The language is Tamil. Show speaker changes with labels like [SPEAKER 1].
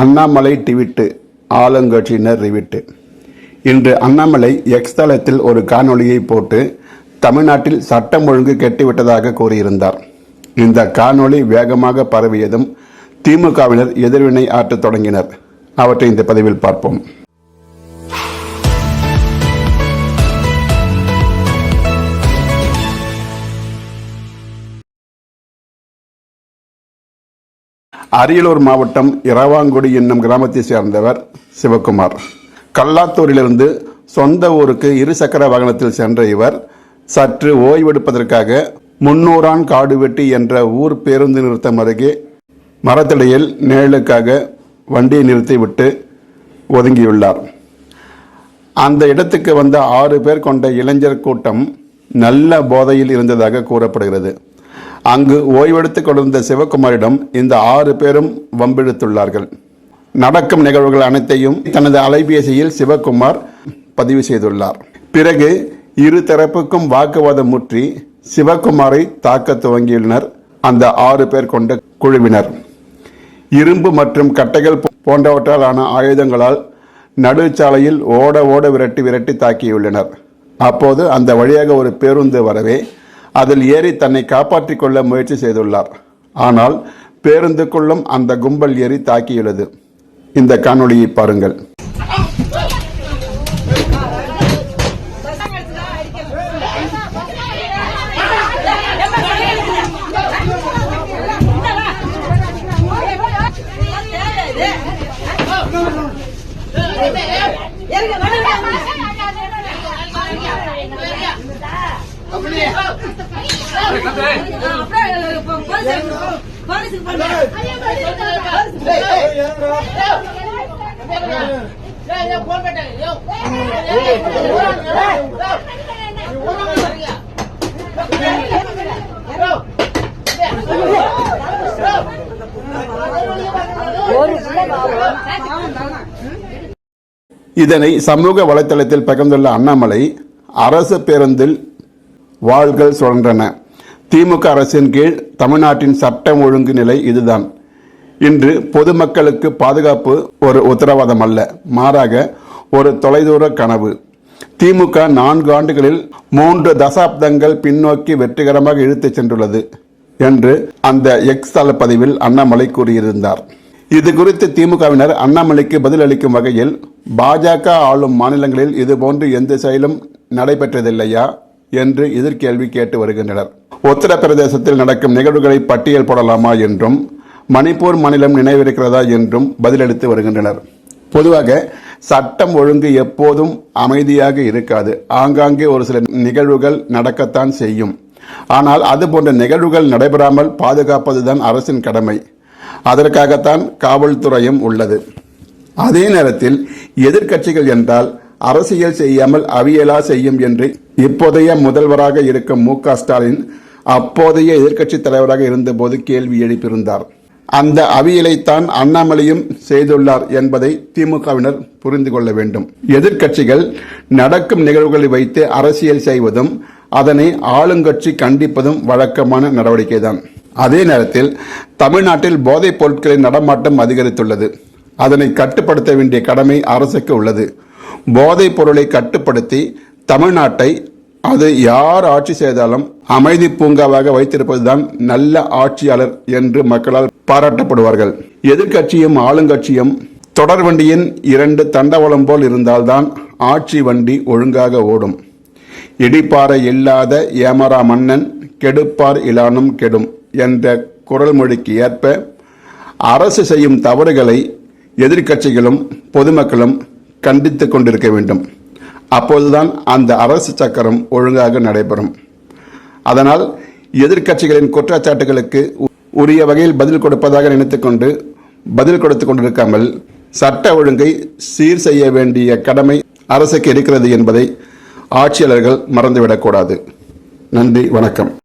[SPEAKER 1] அண்ணாமலை டிவிட்டு ஆளுங்கட்சியினர் ரிவிட்டு. இன்று அண்ணாமலை எக்ஸ் தளத்தில் ஒரு காணொளியை போட்டு தமிழ்நாட்டில் சட்டம் ஒழுங்கு கெட்டுவிட்டதாக கூறியிருந்தார். இந்த காணொளி வேகமாக பரவியதும் திமுகவினர் எதிர்வினை ஆற்றத் தொடங்கினர். அவற்றை இந்த பதிவில் பார்ப்போம். அரியலூர் மாவட்டம் இரவாங்குடி என்னும் கிராமத்தை சேர்ந்தவர் சிவகுமார். கல்லாத்தூரிலிருந்து சொந்த ஊருக்கு இருசக்கர வாகனத்தில் சென்ற இவர் சற்று ஓய்வெடுப்பதற்காக முன்னூறான் காடுவெட்டி என்ற ஊர் பேருந்து நிறுத்தம் அருகே மரத்திடையில் நிழலுக்காக வண்டியை நிறுத்திவிட்டு ஒதுங்கியுள்ளார். அந்த இடத்துக்கு வந்த ஆறு பேர் கொண்ட இளைஞர் கூட்டம் நல்ல போதையில் இருந்ததாக கூறப்படுகிறது. அங்கு ஓய்வெடுத்துக் கொண்டிருந்த சிவகுமாரிடம் இந்த ஆறு பேரும் வம்பிழுத்துள்ளார்கள். நடக்கும் நிகழ்வுகள் அனைத்தையும் தனது அலைபேசியில் சிவகுமார் பதிவு செய்துள்ளார். பிறகு இரு தரப்புக்கும் வாக்குவாதம் முற்றி சிவகுமாரை தாக்க துவங்கியுள்ளனர். அந்த ஆறு பேர் கொண்ட குழுவினர். இரும்பு மற்றும் கட்டைகள் போன்றவற்றாலான ஆயுதங்களால் நடுச்சாலையில் ஓட ஓட விரட்டி விரட்டி தாக்கியுள்ளனர். அப்போது அந்த வழியாக ஒரு பேருந்து வரவே அதில் ஏறி தன்னை காப்பாற்றிக் கொள்ள முயற்சி செய்துள்ளார். ஆனால் பேருந்துக்குள்ளும் அந்த கும்பல் ஏறி தாக்கியுள்ளது இந்த காணொளியை பாருங்கள். இதனை சமூக வலைத்தளத்தில் பகிர்ந்துள்ள அண்ணாமலை அரசு பேருந்தில் வாள்கள் சுழன்றன. திமுக அரசின் கீழ் தமிழ்நாட்டின் சட்டம் ஒழுங்கு நிலை இதுதான். இன்று பொதுமக்களுக்கு பாதுகாப்பு ஒரு உத்தரவாதம் அல்ல மாறாக ஒரு தொலைதூர கனவு. திமுக நான்கு ஆண்டுகளில் மூன்று தசாப்தங்கள் பின்னோக்கி வெற்றிகரமாக இழுத்துச் சென்றுள்ளது என்று அந்த எக்ஸ் தள பதிவில் அண்ணாமலை கூறியிருந்தார். இது குறித்து திமுகவினர் அண்ணாமலைக்கு பதிலளிக்கும் வகையில் பாஜக ஆளும் மாநிலங்களில் இதுபோன்று எந்த செயலும் நடைபெற்றதில்லையா? என்று எதிர்கேள்வி கேட்டு வருகின்றனர். உத்தரப்பிரதேசத்தில் நடக்கும் நிகழ்வுகளை பட்டியல் போடலாமா என்றும் மணிப்பூர் மாநிலம் நினைவிருக்கிறதா என்றும் பதிலளித்து வருகின்றனர். பொதுவாக சட்டம் ஒழுங்கு எப்போதும் அமைதியாக இருக்காது. ஆங்காங்கே ஒரு சில நிகழ்வுகள் நடக்கத்தான் செய்யும். ஆனால் அது போன்ற நிகழ்வுகள் நடைபெறாமல் பாதுகாப்பதுதான் அரசின் கடமை. அதற்காகத்தான் காவல்துறையும் உள்ளது. அதே நேரத்தில் எதிர்க்கட்சிகள் என்றால் அரசியல் செய்யாமல் அவியலா செய்யும் என்று இப்போதைய முதல்வராக இருக்கும் மு க ஸ்டாலின் அப்போதைய எதிர்க்கட்சி தலைவராக இருந்தபோது கேள்வி எழுப்பியிருந்தார். அந்த அவியலைத்தான் அண்ணாமலையும் செய்துள்ளார் என்பதை திமுகவினர் புரிந்து கொள்ள வேண்டும். எதிர்க்கட்சிகள் நடக்கும் நிகழ்வுகளை வைத்து அரசியல் செய்வதும் அதனை ஆளுங்கட்சி கண்டிப்பதும் வழக்கமான நடவடிக்கைதான். அதே நேரத்தில் தமிழ்நாட்டில் போதைப் பொருட்களின் நடமாட்டம் அதிகரித்துள்ளது. அதனை கட்டுப்படுத்த வேண்டிய கடமை அரசுக்கு உள்ளது. போதைப் பொருளை கட்டுப்படுத்தி தமிழ்நாட்டை அது யார் ஆட்சி செய்தாலும் அமைதி பூங்காவாக வைத்திருப்பதுதான் நல்ல ஆட்சியாளர் என்று மக்களால் பாராட்டப்படுவார்கள். எதிர்க்கட்சியும் ஆளுங்கட்சியும் தொடர் வண்டியின் இரண்டு தண்டவளம் போல் இருந்தால்தான் ஆட்சி வண்டி ஒழுங்காக ஓடும். இடிப்பாறை இல்லாத ஏமரா மன்னன் கெடுப்பார் இலானும் கெடும் என்ற குரல் மொழிக்கு ஏற்ப அரசு செய்யும் தவறுகளை எதிர்க்கட்சிகளும் பொதுமக்களும் கண்டித்துக் கொண்டிருக்க வேண்டும். அப்போதுதான் அந்த அரசு சக்கரம் ஒழுங்காக நடைபெறும். அதனால் எதிர்க்கட்சிகளின் குற்றச்சாட்டுகளுக்கு உ- உரிய வகையில் பதில் கொடுப்பதாக நினைத்துக்கொண்டு பதில் கொடுத்து கொண்டிருக்காமல் சட்ட ஒழுங்கை சீர் செய்ய வேண்டிய கடமை அரசுக்கு இருக்கிறது என்பதை ஆட்சியாளர்கள் மறந்துவிடக்கூடாது. நன்றி வணக்கம்.